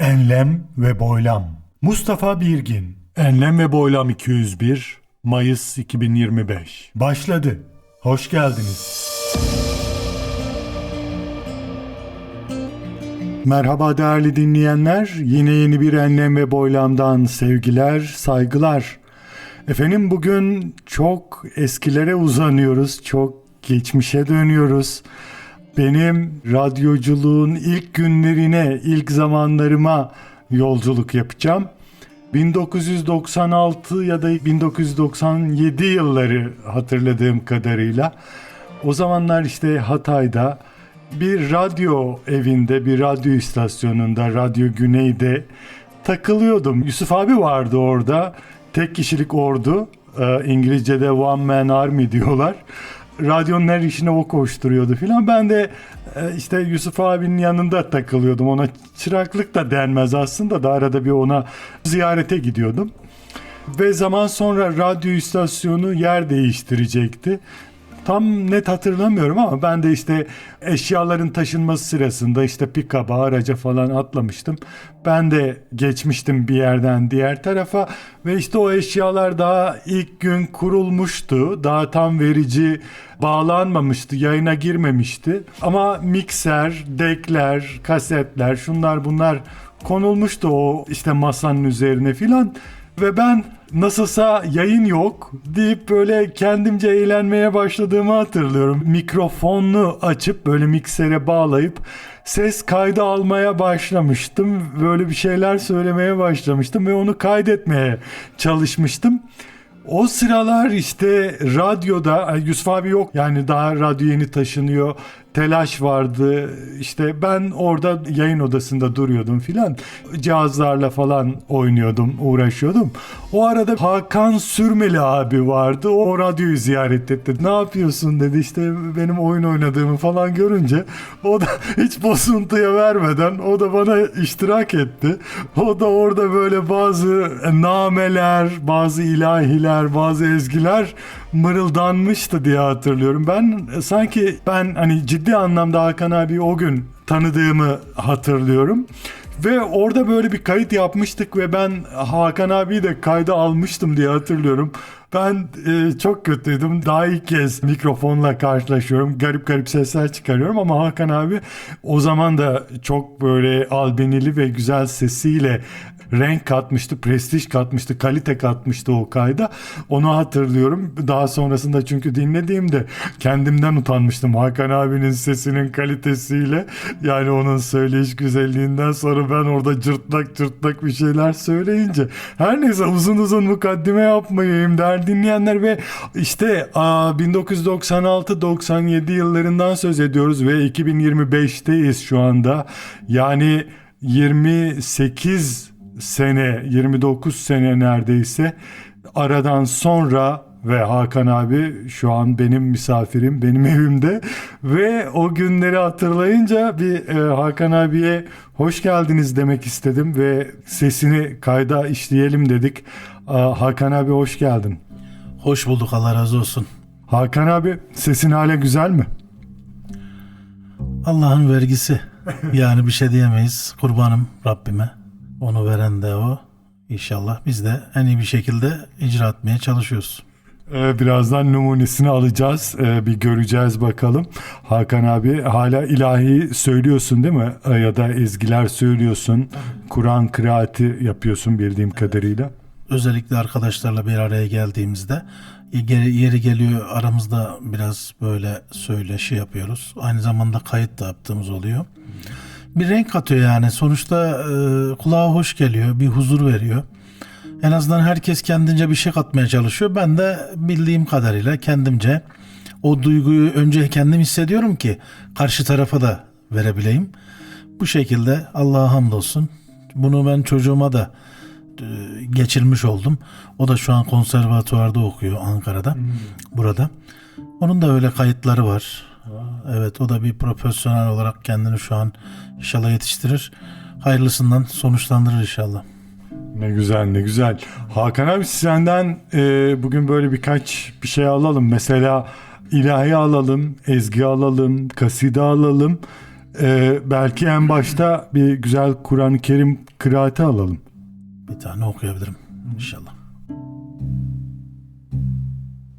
Enlem ve Boylam Mustafa Birgin Enlem ve Boylam 201 Mayıs 2025 Başladı. Hoş geldiniz. Merhaba değerli dinleyenler. Yine yeni bir Enlem ve Boylam'dan sevgiler, saygılar. Efendim bugün çok eskilere uzanıyoruz. Çok geçmişe dönüyoruz. Benim radyoculuğun ilk günlerine, ilk zamanlarıma yolculuk yapacağım. 1996 ya da 1997 yılları hatırladığım kadarıyla o zamanlar işte Hatay'da bir radyo evinde, bir radyo istasyonunda, Radyo Güney'de takılıyordum. Yusuf abi vardı orada. Tek kişilik ordu. Ee, İngilizce'de One Man Army diyorlar. Radyonun her işine o koşturuyordu filan. Ben de e, işte Yusuf abinin yanında takılıyordum. Ona çıraklık da denmez aslında da arada bir ona ziyarete gidiyordum. Ve zaman sonra radyo istasyonu yer değiştirecekti. Tam net hatırlamıyorum ama ben de işte eşyaların taşınması sırasında işte pikaba araca falan atlamıştım. Ben de geçmiştim bir yerden diğer tarafa ve işte o eşyalar daha ilk gün kurulmuştu. Daha tam verici bağlanmamıştı, yayına girmemişti. Ama mikser, dekler, kasetler, şunlar bunlar konulmuştu o işte masanın üzerine filan. Ve ben nasılsa yayın yok deyip böyle kendimce eğlenmeye başladığımı hatırlıyorum. Mikrofonunu açıp böyle miksere bağlayıp ses kaydı almaya başlamıştım. Böyle bir şeyler söylemeye başlamıştım ve onu kaydetmeye çalışmıştım. O sıralar işte radyoda Yusuf abi yok yani daha radyo yeni taşınıyor telaş vardı. İşte ben orada yayın odasında duruyordum filan. Cihazlarla falan oynuyordum uğraşıyordum. O arada Hakan Sürmeli abi vardı. O radyoyu ziyaret etti. Ne yapıyorsun? dedi. İşte benim oyun oynadığımı falan görünce o da hiç bozuntuya vermeden o da bana iştirak etti. O da orada böyle bazı nameler bazı ilahiler bazı ezgiler mırıldanmıştı diye hatırlıyorum. Ben sanki ben hani ciddi anlamda Hakan abi o gün tanıdığımı hatırlıyorum. Ve orada böyle bir kayıt yapmıştık ve ben Hakan abiyi de kayda almıştım diye hatırlıyorum. Ben e, çok kötüydüm. Daha ilk kez mikrofonla karşılaşıyorum. Garip garip sesler çıkarıyorum ama Hakan abi o zaman da çok böyle albenili ve güzel sesiyle renk katmıştı, prestij katmıştı, kalite katmıştı o kayda. Onu hatırlıyorum. Daha sonrasında çünkü dinlediğimde kendimden utanmıştım Hakan abinin sesinin kalitesiyle. Yani onun söyleyiş güzelliğinden sonra ben orada cırtlak cırtlak bir şeyler söyleyince. Her neyse uzun uzun mukaddime yapmayayım der dinleyenler ve işte 1996-97 yıllarından söz ediyoruz ve 2025'teyiz şu anda. Yani 28 sene 29 sene neredeyse aradan sonra ve Hakan abi şu an benim misafirim benim evimde ve o günleri hatırlayınca bir e, Hakan abiye hoş geldiniz demek istedim ve sesini kayda işleyelim dedik. E, Hakan abi hoş geldin. Hoş bulduk Allah razı olsun. Hakan abi sesin hala güzel mi? Allah'ın vergisi. Yani bir şey diyemeyiz. Kurbanım Rabbime. Onu veren de o. İnşallah biz de en iyi bir şekilde icra etmeye çalışıyoruz. Ee, Birazdan numunesini alacağız. Ee, Bir göreceğiz bakalım. Hakan abi hala ilahi söylüyorsun değil mi? Ee, Ya da ezgiler söylüyorsun. Kur'an kıraati yapıyorsun bildiğim kadarıyla. Özellikle arkadaşlarla bir araya geldiğimizde yeri, yeri geliyor aramızda biraz böyle söyleşi yapıyoruz. Aynı zamanda kayıt da yaptığımız oluyor. Bir renk katıyor yani. Sonuçta e, kulağa hoş geliyor, bir huzur veriyor. En azından herkes kendince bir şey katmaya çalışıyor. Ben de bildiğim kadarıyla kendimce o duyguyu önce kendim hissediyorum ki karşı tarafa da verebileyim. Bu şekilde Allah'a hamdolsun. Bunu ben çocuğuma da e, geçirmiş oldum. O da şu an konservatuvarda okuyor Ankara'da. Burada. Onun da öyle kayıtları var. Evet o da bir profesyonel olarak kendini şu an inşallah yetiştirir. Hayırlısından sonuçlandırır inşallah. Ne güzel ne güzel. Hakan abi senden e, bugün böyle birkaç bir şey alalım. Mesela ilahi alalım, ezgi alalım, kaside alalım. Ee, belki en başta bir güzel Kur'an-ı Kerim kıraati alalım. Bir tane okuyabilirim inşallah.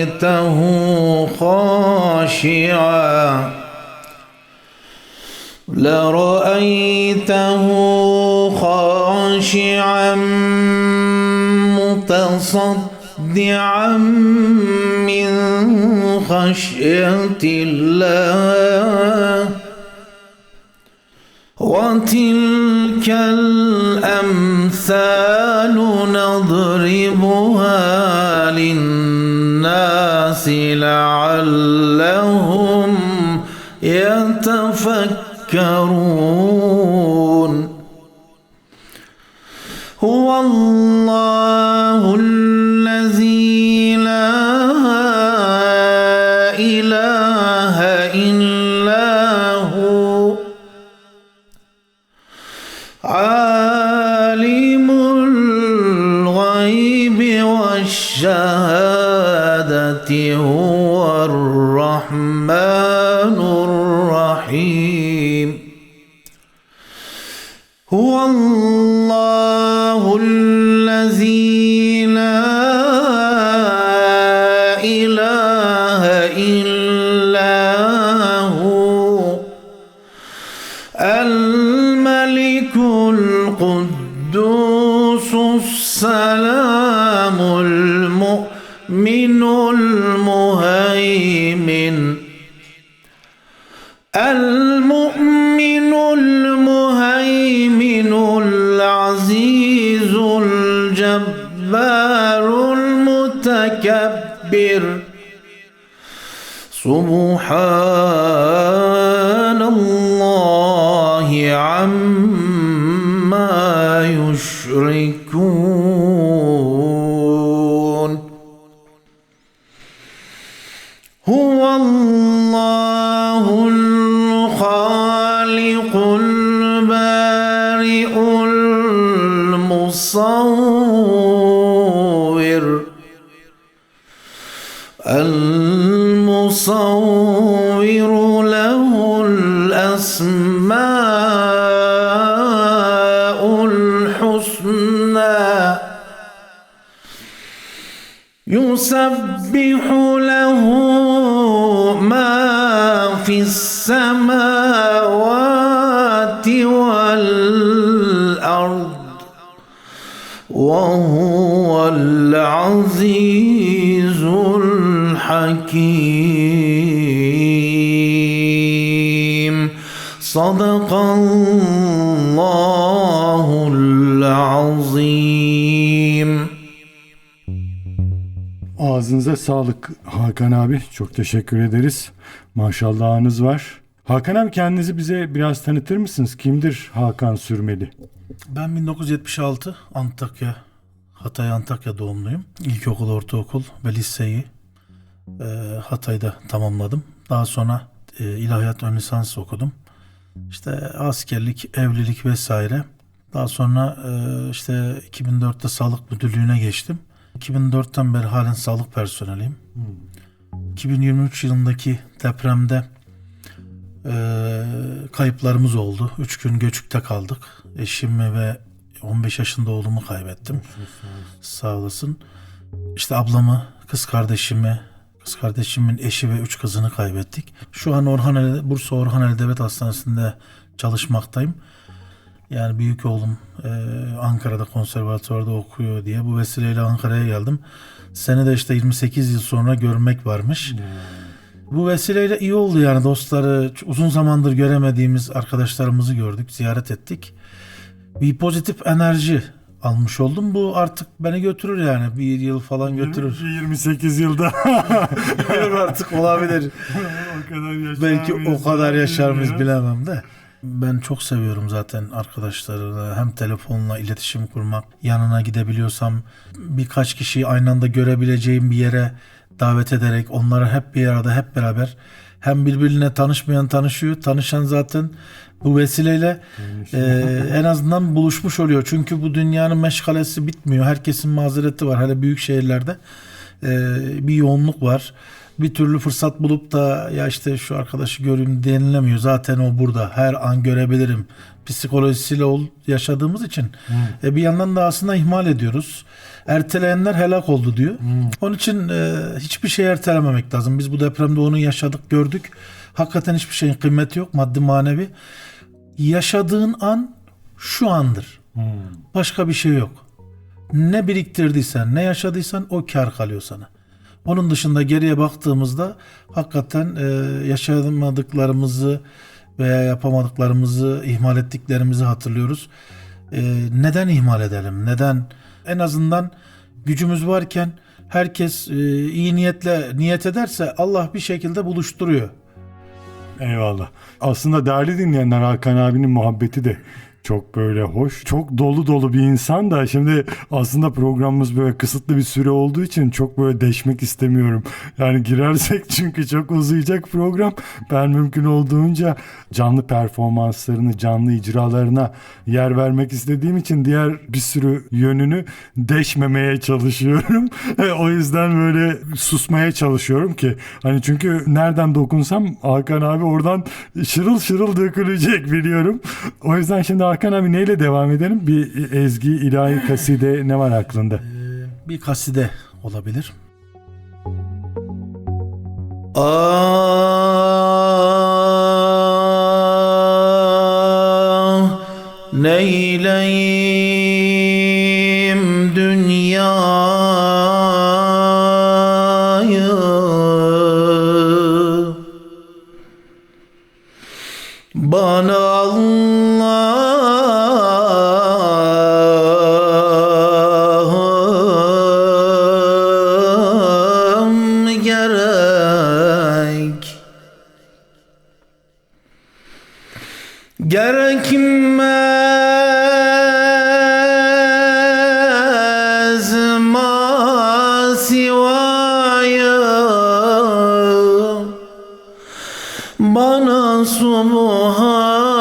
لرأيته خاشعا لرأيته خاشعا متصدعا من خشية الله وتلك الأمثال ficaram هو الله الذي سبحان الله عما يشركون. Sadakallahul azim. Ağzınıza sağlık Hakan abi. Çok teşekkür ederiz. Maşallahınız var. Hakan abi kendinizi bize biraz tanıtır mısınız? Kimdir Hakan Sürmeli? Ben 1976 Antakya, Hatay Antakya doğumluyum. İlkokul, ortaokul ve liseyi e, Hatay'da tamamladım. Daha sonra e, ilahiyat ön lisans okudum. İşte askerlik, evlilik vesaire. Daha sonra e, işte 2004'te sağlık müdürlüğüne geçtim. 2004'ten beri halen sağlık personeliyim. 2023 yılındaki depremde e, kayıplarımız oldu. Üç gün göçükte kaldık. Eşimi ve 15 yaşında oğlumu kaybettim. Sağ olasın. İşte ablamı, kız kardeşimi, kız kardeşimin eşi ve üç kızını kaybettik. Şu an Orhaneli, Bursa Orhaneli Devlet Hastanesi'nde çalışmaktayım. Yani büyük oğlum e, Ankara'da konservatuvarda okuyor diye bu vesileyle Ankara'ya geldim. Seni de işte 28 yıl sonra görmek varmış. Bu vesileyle iyi oldu yani dostları uzun zamandır göremediğimiz arkadaşlarımızı gördük, ziyaret ettik. Bir pozitif enerji almış oldum. Bu artık beni götürür yani. Bir yıl falan götürür. 28 yılda Bilmiyorum artık olabilir. o kadar yaşar Belki o kadar yaşar mıyız bilemem de. Ben çok seviyorum zaten arkadaşlarla hem telefonla iletişim kurmak. Yanına gidebiliyorsam birkaç kişiyi aynı anda görebileceğim bir yere davet ederek onları hep bir arada hep beraber hem birbirine tanışmayan tanışıyor. Tanışan zaten bu vesileyle e, en azından buluşmuş oluyor. Çünkü bu dünyanın meşgalesi bitmiyor. Herkesin mazereti var. Hele büyük şehirlerde e, bir yoğunluk var. Bir türlü fırsat bulup da ya işte şu arkadaşı göreyim denilemiyor. Zaten o burada. Her an görebilirim. Psikolojisiyle ol, yaşadığımız için. E, bir yandan da aslında ihmal ediyoruz. Erteleyenler helak oldu diyor. Onun için e, hiçbir şey ertelememek lazım. Biz bu depremde onu yaşadık, gördük. Hakikaten hiçbir şeyin kıymeti yok maddi manevi. Yaşadığın an şu andır. Başka bir şey yok. Ne biriktirdiysen, ne yaşadıysan o kar kalıyor sana. Onun dışında geriye baktığımızda hakikaten e, yaşamadıklarımızı veya yapamadıklarımızı, ihmal ettiklerimizi hatırlıyoruz. E, neden ihmal edelim? Neden? En azından gücümüz varken herkes e, iyi niyetle niyet ederse Allah bir şekilde buluşturuyor. Eyvallah. Aslında değerli dinleyenler Hakan abinin muhabbeti de çok böyle hoş. Çok dolu dolu bir insan da şimdi aslında programımız böyle kısıtlı bir süre olduğu için çok böyle deşmek istemiyorum. Yani girersek çünkü çok uzayacak program. Ben mümkün olduğunca canlı performanslarını, canlı icralarına yer vermek istediğim için diğer bir sürü yönünü deşmemeye çalışıyorum. o yüzden böyle susmaya çalışıyorum ki hani çünkü nereden dokunsam Hakan abi oradan şırıl şırıl dökülecek biliyorum. O yüzden şimdi Hakan abi neyle devam edelim? Bir ezgi, ilahi kaside ne var aklında? E, bir kaside olabilir. Ah neyleyim bana subhanım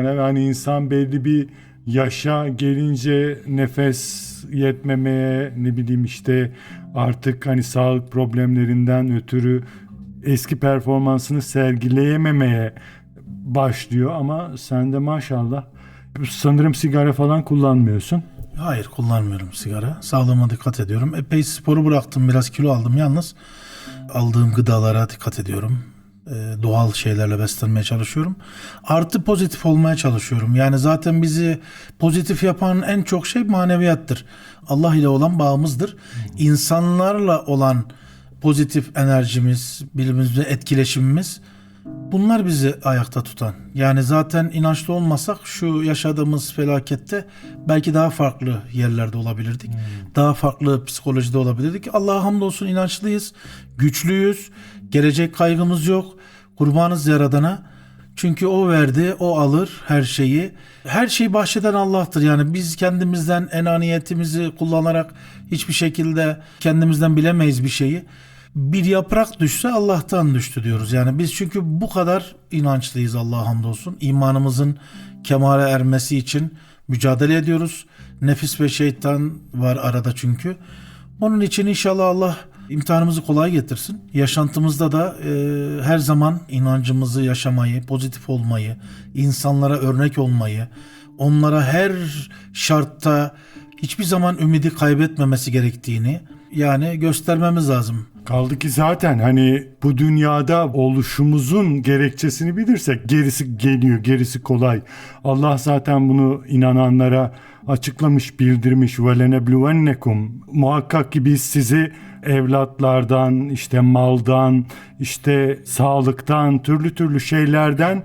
abi? Hani insan belli bir yaşa gelince nefes yetmemeye ne bileyim işte artık hani sağlık problemlerinden ötürü eski performansını sergileyememeye başlıyor ama sen de maşallah sanırım sigara falan kullanmıyorsun. Hayır kullanmıyorum sigara. Sağlığıma dikkat ediyorum. Epey sporu bıraktım. Biraz kilo aldım yalnız. Aldığım gıdalara dikkat ediyorum. E, doğal şeylerle beslenmeye çalışıyorum. Artı pozitif olmaya çalışıyorum. Yani zaten bizi pozitif yapan en çok şey maneviyattır. Allah ile olan bağımızdır. İnsanlarla olan pozitif enerjimiz, birbirimizle etkileşimimiz bunlar bizi ayakta tutan. Yani zaten inançlı olmasak şu yaşadığımız felakette belki daha farklı yerlerde olabilirdik. Daha farklı psikolojide olabilirdik. Allah'a hamdolsun inançlıyız, güçlüyüz, gelecek kaygımız yok. Kurbanız Yaradan'a. Çünkü o verdi, o alır her şeyi. Her şeyi bahşeden Allah'tır. Yani biz kendimizden enaniyetimizi kullanarak hiçbir şekilde kendimizden bilemeyiz bir şeyi. Bir yaprak düşse Allah'tan düştü diyoruz. Yani biz çünkü bu kadar inançlıyız Allah'a hamdolsun. İmanımızın kemale ermesi için mücadele ediyoruz. Nefis ve şeytan var arada çünkü. Onun için inşallah Allah imtihanımızı kolay getirsin. Yaşantımızda da e, her zaman inancımızı yaşamayı, pozitif olmayı, insanlara örnek olmayı, onlara her şartta hiçbir zaman ümidi kaybetmemesi gerektiğini yani göstermemiz lazım. Kaldı ki zaten hani bu dünyada oluşumuzun gerekçesini bilirsek gerisi geliyor, gerisi kolay. Allah zaten bunu inananlara açıklamış, bildirmiş. وَلَنَبْلُوَنَّكُمْ Muhakkak ki biz sizi evlatlardan, işte maldan, işte sağlıktan, türlü türlü şeylerden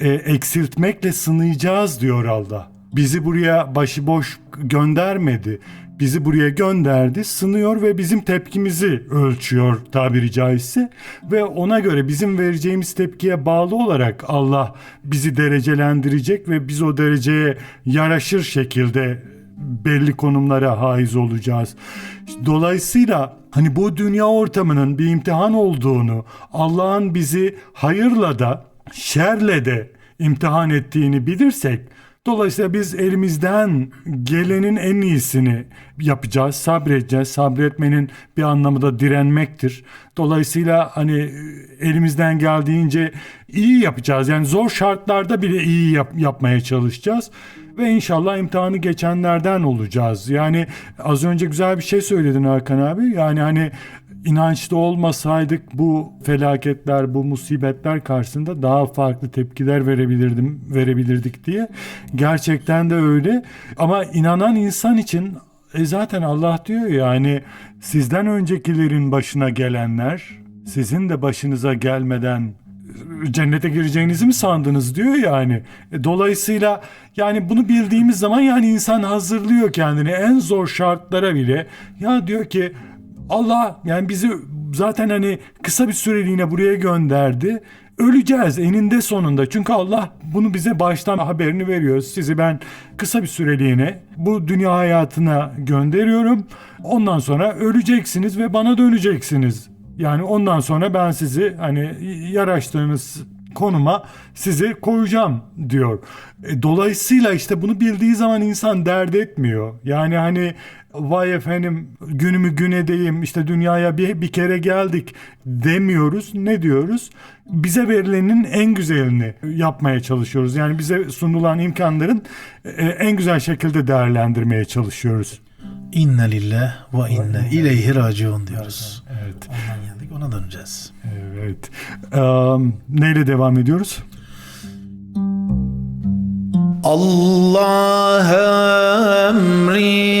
e, eksiltmekle sınayacağız diyor Allah. Bizi buraya başıboş göndermedi. Bizi buraya gönderdi, sınıyor ve bizim tepkimizi ölçüyor tabiri caizse. Ve ona göre bizim vereceğimiz tepkiye bağlı olarak Allah bizi derecelendirecek ve biz o dereceye yaraşır şekilde belli konumlara haiz olacağız. Dolayısıyla hani bu dünya ortamının bir imtihan olduğunu, Allah'ın bizi hayırla da şerle de imtihan ettiğini bilirsek Dolayısıyla biz elimizden gelenin en iyisini yapacağız, sabredeceğiz. Sabretmenin bir anlamı da direnmektir. Dolayısıyla hani elimizden geldiğince iyi yapacağız. Yani zor şartlarda bile iyi yap- yapmaya çalışacağız. Ve inşallah imtihanı geçenlerden olacağız. Yani az önce güzel bir şey söyledin Hakan abi. Yani hani inançlı olmasaydık bu felaketler, bu musibetler karşısında daha farklı tepkiler verebilirdim, verebilirdik diye. Gerçekten de öyle. Ama inanan insan için e zaten Allah diyor yani sizden öncekilerin başına gelenler sizin de başınıza gelmeden cennete gireceğinizi mi sandınız diyor yani. E, Dolayısıyla yani bunu bildiğimiz zaman yani insan hazırlıyor kendini en zor şartlara bile. Ya diyor ki Allah yani bizi zaten hani kısa bir süreliğine buraya gönderdi. Öleceğiz eninde sonunda. Çünkü Allah bunu bize baştan haberini veriyor. Sizi ben kısa bir süreliğine bu dünya hayatına gönderiyorum. Ondan sonra öleceksiniz ve bana döneceksiniz. Yani ondan sonra ben sizi hani yaraştığınız konuma sizi koyacağım diyor. E, Dolayısıyla işte bunu bildiği zaman insan dert etmiyor. Yani hani vay efendim günümü gün edeyim işte dünyaya bir, bir kere geldik demiyoruz. Ne diyoruz? Bize verilenin en güzelini yapmaya çalışıyoruz. Yani bize sunulan imkanların e, en güzel şekilde değerlendirmeye çalışıyoruz. İnne lillah ve inne ileyhi raciun diyoruz. Evet. Ondan geldik ona döneceğiz. Evet. Eee, neyle devam ediyoruz? Allah emrin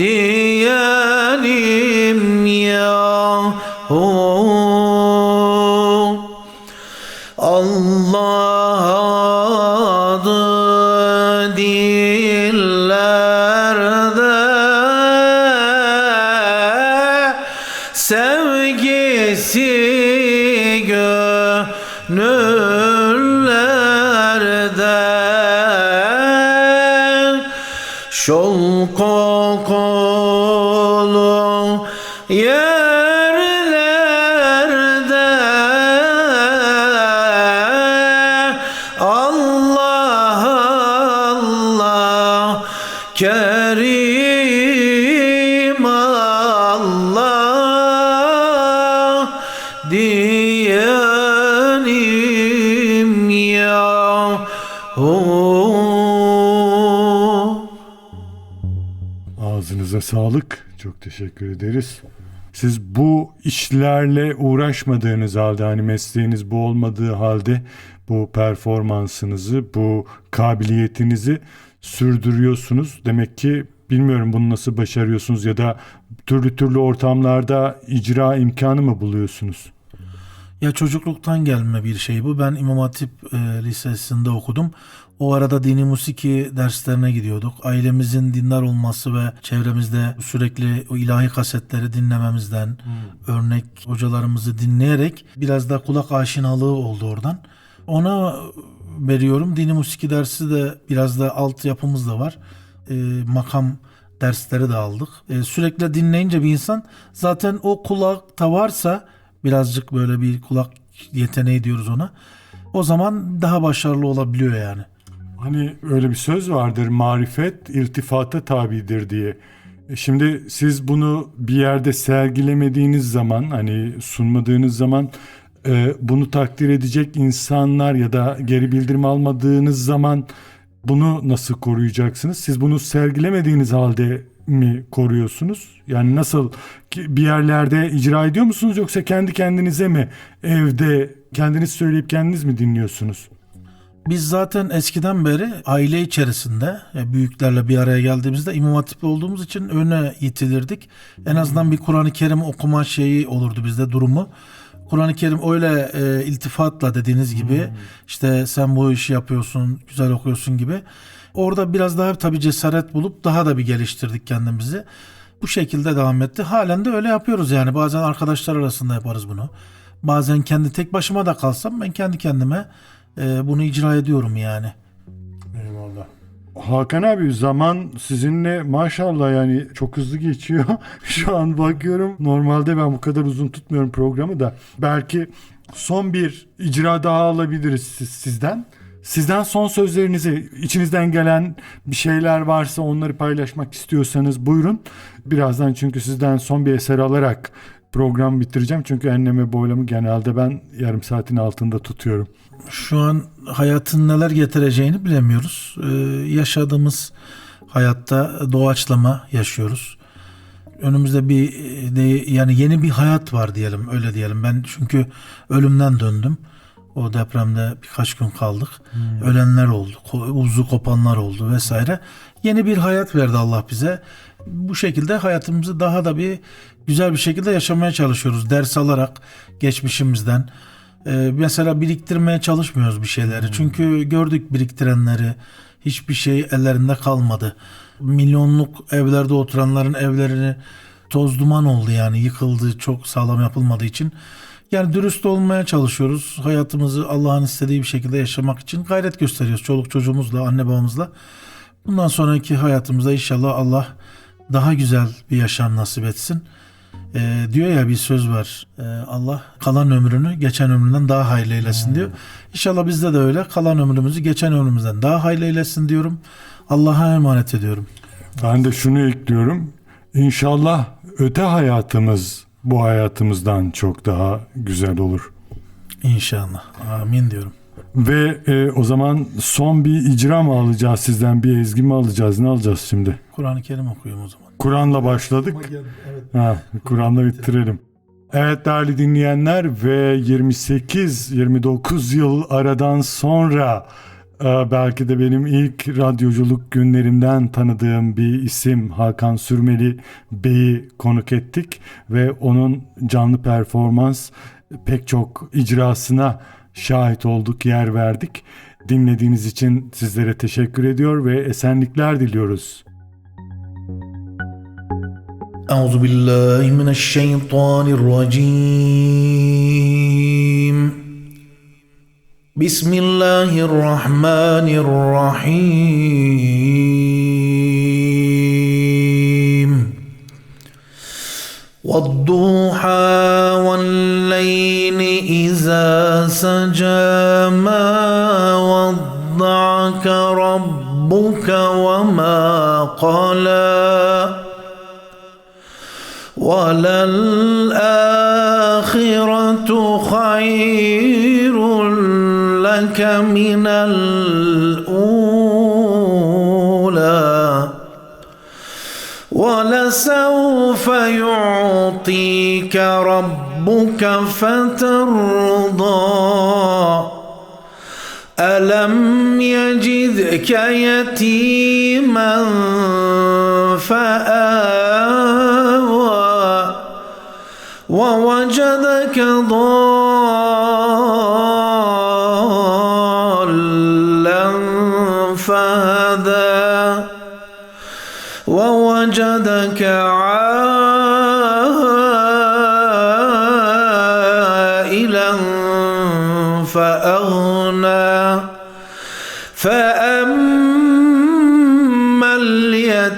diyelim Allah diyelim ya Ağzınıza sağlık. Çok teşekkür ederiz. Siz bu işlerle uğraşmadığınız halde hani mesleğiniz bu olmadığı halde bu performansınızı, bu kabiliyetinizi sürdürüyorsunuz. Demek ki bilmiyorum bunu nasıl başarıyorsunuz ya da türlü türlü ortamlarda icra imkanı mı buluyorsunuz? Ya çocukluktan gelme bir şey bu. Ben İmam Hatip e, Lisesi'nde okudum. O arada dini musiki derslerine gidiyorduk. Ailemizin dindar olması ve çevremizde sürekli o ilahi kasetleri dinlememizden, örnek hocalarımızı dinleyerek biraz da kulak aşinalığı oldu oradan. Ona veriyorum. Dini musiki dersi de biraz da altyapımız da var. E, makam dersleri de aldık. E, sürekli dinleyince bir insan zaten o kulakta varsa birazcık böyle bir kulak yeteneği diyoruz ona. O zaman daha başarılı olabiliyor yani. Hani öyle bir söz vardır marifet irtifata tabidir diye. E Şimdi siz bunu bir yerde sergilemediğiniz zaman hani sunmadığınız zaman e, bunu takdir edecek insanlar ya da geri bildirim almadığınız zaman bunu nasıl koruyacaksınız? Siz bunu sergilemediğiniz halde mi koruyorsunuz? Yani nasıl bir yerlerde icra ediyor musunuz yoksa kendi kendinize mi evde kendiniz söyleyip kendiniz mi dinliyorsunuz? Biz zaten eskiden beri aile içerisinde büyüklerle bir araya geldiğimizde İmam Hatipli olduğumuz için öne itilirdik. En azından bir Kur'an-ı Kerim okuma şeyi olurdu bizde durumu. Kur'an-ı Kerim öyle e, iltifatla dediğiniz gibi işte sen bu işi yapıyorsun, güzel okuyorsun gibi. Orada biraz daha tabii cesaret bulup daha da bir geliştirdik kendimizi. Bu şekilde devam etti. Halen de öyle yapıyoruz yani. Bazen arkadaşlar arasında yaparız bunu. Bazen kendi tek başıma da kalsam ben kendi kendime e, bunu icra ediyorum yani. Hakan abi zaman sizinle maşallah yani çok hızlı geçiyor. Şu an bakıyorum normalde ben bu kadar uzun tutmuyorum programı da. Belki son bir icra daha alabiliriz siz- sizden. Sizden son sözlerinizi, içinizden gelen bir şeyler varsa onları paylaşmak istiyorsanız buyurun. Birazdan çünkü sizden son bir eser alarak program bitireceğim. Çünkü enneme boylamı genelde ben yarım saatin altında tutuyorum. Şu an hayatın neler getireceğini bilemiyoruz. Ee, yaşadığımız hayatta doğaçlama yaşıyoruz. Önümüzde bir de, yani yeni bir hayat var diyelim öyle diyelim. Ben çünkü ölümden döndüm. O depremde birkaç gün kaldık. Ölenler oldu, uzu kopanlar oldu vesaire. Yeni bir hayat verdi Allah bize. Bu şekilde hayatımızı daha da bir güzel bir şekilde yaşamaya çalışıyoruz. Ders alarak geçmişimizden. Ee, mesela biriktirmeye çalışmıyoruz bir şeyleri. Çünkü gördük biriktirenleri. Hiçbir şey ellerinde kalmadı. Milyonluk evlerde oturanların evlerini toz duman oldu yani yıkıldı çok sağlam yapılmadığı için. Yani dürüst olmaya çalışıyoruz. Hayatımızı Allah'ın istediği bir şekilde yaşamak için gayret gösteriyoruz. Çoluk çocuğumuzla, anne babamızla. Bundan sonraki hayatımızda inşallah Allah daha güzel bir yaşam nasip etsin. Ee, diyor ya bir söz var. Ee, Allah kalan ömrünü geçen ömründen daha hayırlı eylesin diyor. İnşallah bizde de öyle. Kalan ömrümüzü geçen ömrümüzden daha hayırlı eylesin diyorum. Allah'a emanet ediyorum. Ben de şunu ekliyorum. İnşallah öte hayatımız bu hayatımızdan çok daha güzel olur. İnşallah. Amin diyorum. Ve e, o zaman son bir icra mı alacağız sizden? Bir ezgi mi alacağız? Ne alacağız şimdi? Kur'an-ı Kerim okuyayım o zaman. Kur'an'la başladık. Ha, Kur'an'la bitirelim. Evet değerli dinleyenler ve 28-29 yıl aradan sonra e, belki de benim ilk radyoculuk günlerimden tanıdığım bir isim Hakan Sürmeli Bey'i konuk ettik ve onun canlı performans pek çok icrasına şahit olduk, yer verdik. Dinlediğiniz için sizlere teşekkür ediyor ve esenlikler diliyoruz. أعوذ بالله من الشيطان الرجيم بسم الله الرحمن الرحيم والضحى والليل إذا سجى ما ودعك ربك وما قلى وللآخرة خير لك من الأولى ولسوف يعطيك ربك فترضى. ألم يجدك يتيما فآوى. ووجدك ضالا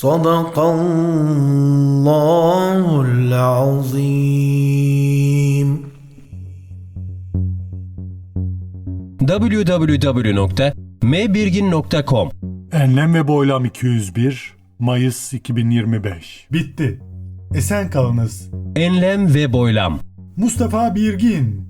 صدق الله العظيم www.mbirgin.com Enlem ve Boylam 201 Mayıs 2025 Bitti. Esen kalınız. Enlem ve boylam. Mustafa Birgin